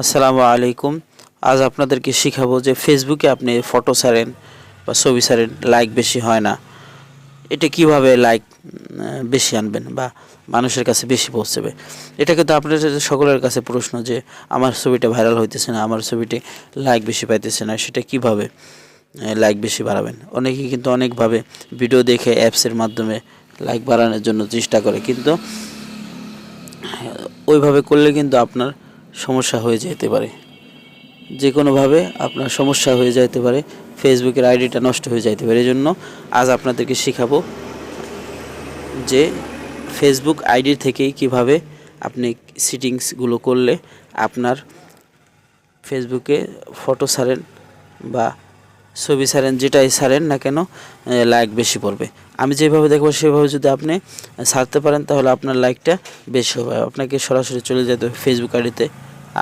আসসালামু আলাইকুম। আজ আপনাদেরকে শিখাবো যে ফেসবুকে আপনি ফটো ছাড়েন বা ছবি ছাড়েন লাইক বেশি হয় না। এটা কীভাবে লাইক বেশি আনবেন বা মানুষের কাছে বেশি পৌঁছবে? এটা কিন্তু আপনাদের সকলের কাছে প্রশ্ন যে, আমার ছবিটা ভাইরাল হইতেছে না, আমার ছবিটি লাইক বেশি পাইতেছে না, সেটা কীভাবে লাইক বেশি বাড়াবেন? অনেকেই কিন্তু অনেকভাবে ভিডিও দেখে অ্যাপসের মাধ্যমে লাইক বাড়ানোর জন্য চেষ্টা করে, কিন্তু ওইভাবে করলে কিন্তু আপনার সমস্যা হয়ে যেতে পারে। যে কোনোভাবে আপনার সমস্যা হয়ে যেতে পারে, ফেসবুকের আইডিটা নষ্ট হয়ে যেতে পারে। এজন্য জন্য আজ আপনাদেরকে শেখাবো যে ফেসবুক আইডি থেকেই কীভাবে আপনি সিটিংসগুলো করলে আপনার ফেসবুকে ফটো ছাড়েন বা ছবি ছাড়েন, যেটাই ছাড়েন না কেন লাইক বেশি পড়বে। আমি যেভাবে দেখব, সেভাবে যদি আপনি ছাড়তে পারেন, তাহলে আপনার লাইকটা বেশি হবে। আপনাকে সরাসরি চলে যেতে হবে ফেসবুক আইডিতে।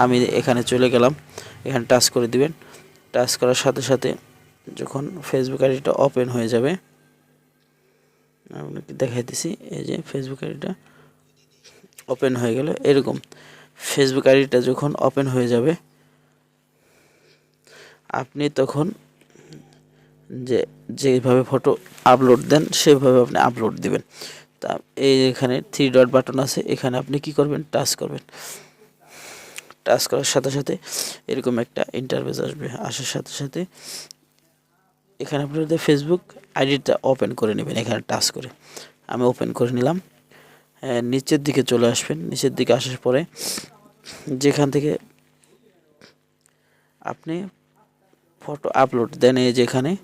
আমি এখানে চলে গেলাম। এখানে টাচ করে দিবেন। টাচ করার সাথে সাথে যখন ফেসবুক আইডিটা ওপেন হয়ে যাবে, আপনাকে দেখাইতেছি, এই যে ফেসবুক আইডিটা ওপেন হয়ে গেল। এরকম ফেসবুক আইডিটা যখন ওপেন হয়ে যাবে, আপনি তখন যে যেভাবে ফটো আপলোড দেন সেভাবে আপনি আপলোড দিবেন। তা এই এখানে থ্রি ডট বাটন আছে এখানে আপনি কি করবেন? টাচ করবেন। টাচ করার সাথে সাথে এরকম একটা ইন্টারভেস আসবে। আসার সাথে সাথে এখানে আপনাদের ফেসবুক আইডিটা ওপেন করে নেবেন এখানে টাচ করে। আমি ওপেন করে নিলাম। হ্যাঁ, নিচের দিকে চলে আসবেন। নিচের দিকে আসার পরে যেখান থেকে আপনি ফটো আপলোড দেন এই যেখানে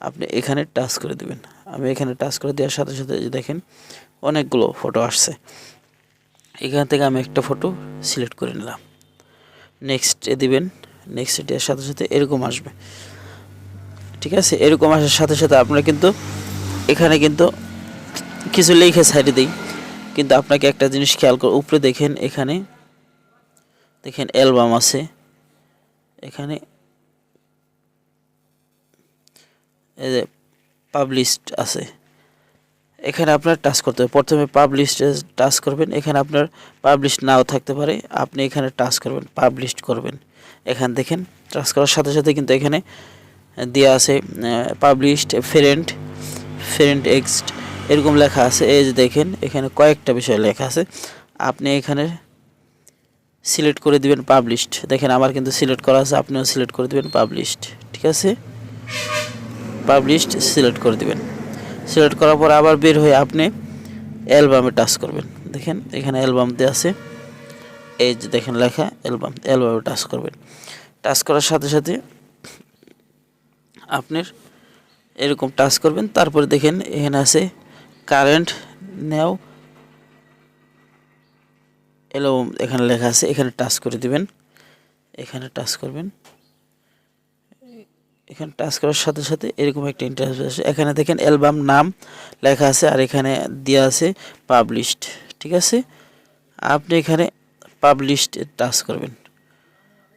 আপনি এখানে টাচ করে দিবেন। আমি এখানে টাচ করে দেওয়ার সাথে সাথে যে দেখেন, অনেকগুলো ফটো আসছে। এখান থেকে আমি একটা ফটো সিলেক্ট করে নিলাম। নেক্সটে দিবেন নেক্সট দেওয়ার সাথে সাথে এরকম আসবে। ঠিক আছে? এরকম আসার সাথে সাথে আপনারা কিন্তু এখানে কিন্তু কিছু লিখে সাইডে দিই। কিন্তু আপনাকে একটা জিনিস খেয়াল করে, উপরে দেখেন এখানে, দেখেন অ্যালবাম আছে। এখানে এই যে পাবলিশড আছে। এখানে আপনার টাচ করতে হবে। প্রথমে পাবলিশড টাচ করবেন। এখানে আপনার পাবলিশ নাও থাকতে পারে। আপনি এখানে টাচ করবেন পাবলিশড করবেন। এখান দেখেন টাচ করার সাথে সাথে কিন্তু এখানে দেওয়া আছে পাবলিশড ফ্রেন্ড ফ্রেন্ড এক্সট এরকম লেখা আছে। এই যে দেখেন, এখানে কয়েকটা বিষয় লেখা আছে। আপনি এখানে সিলেক্ট করে দিবেন পাবলিশড দেখেন, আমার কিন্তু সিলেক্ট করা আছে। আপনিও সিলেক্ট করে দিবেন পাবলিশড ঠিক আছে? পাবলিশড সিলেক্ট করে দিবেন। সিলেক্ট করার পর আবার বের হয়ে আপনি অ্যালবামে টাচ করবেন। দেখেন, এখানে অ্যালবাম দেওয়া আছে। এই যে দেখেন লেখা, অ্যালবাম, অ্যালবামে টাচ করবেন। টাচ করার সাথে সাথে আপনার এরকম টাচ করবেন। তারপরে দেখেন, এখানে আছে কারেন্ট নেও এলো এখানে লেখা আছে। এখানে টাচ করে দিবেন। এখানে টাচ করবেন। এখানে টাচ করার সাথে সাথে এরকম একটা ইন্টারফেস আসে। এখানে দেখেন অ্যালবাম নাম লেখা আছে আর এখানে দেওয়া আছে পাবলিশড ঠিক আছে? আপনি এখানে পাবলিশড টাচ করবেন।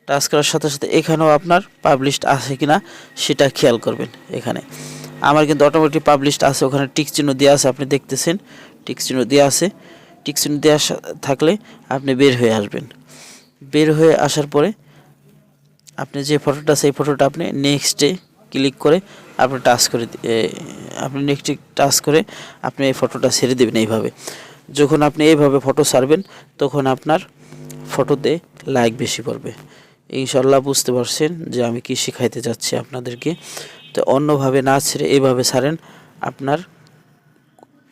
টাচ করার সাথে সাথে এখানেও আপনার পাবলিশড আছে কিনা সেটা খেয়াল করবেন এখানে। আমার কিন্তু অটোমেটিক পাবলিশড আছে, ওখানে টিক চিহ্ন দেওয়া আছে, আপনি দেখতেছেন টিক চিহ্ন দেওয়া আছে। টিক চিহ্ন দেওয়া থাকলে আপনি বের হয়ে আসবেন। বের হয়ে আসার পরে আপনি যে ফটোটা সেই ফটোটা আপনি নেক্সটে ক্লিক করে আপনি টাচ করে আপনি নেক্সটে টাচ করে আপনি এই ফটোটা ছেড়ে দেবেন এইভাবে। যখন আপনি এইভাবে ফটো সারবেন তখন আপনার ফটোতে লাইক বেশি পড়বে। ইনশাল্লাহ বুঝতে পারছেন যে আমি কি শেখাইতে যাচ্ছি আপনাদেরকে। তো অন্যভাবে না ছেড়ে এইভাবে সারেন আপনার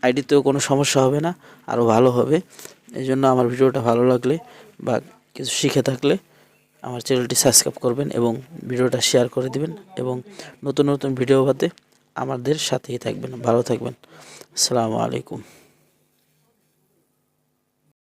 আইডিতেও কোনো সমস্যা হবে না, আরও ভালো হবে। এই জন্য আমার ভিডিওটা ভালো লাগলে বা কিছু শিখে থাকলে আমার চ্যানেলটি সাবস্ক্রাইব করবেন এবং ভিডিওটা শেয়ার করে দিবেন এবং নতুন নতুন ভিডিও পাতে আমাদের সাথেই থাকবেন, ভালো থাকবেন। আসসালামু আলাইকুম।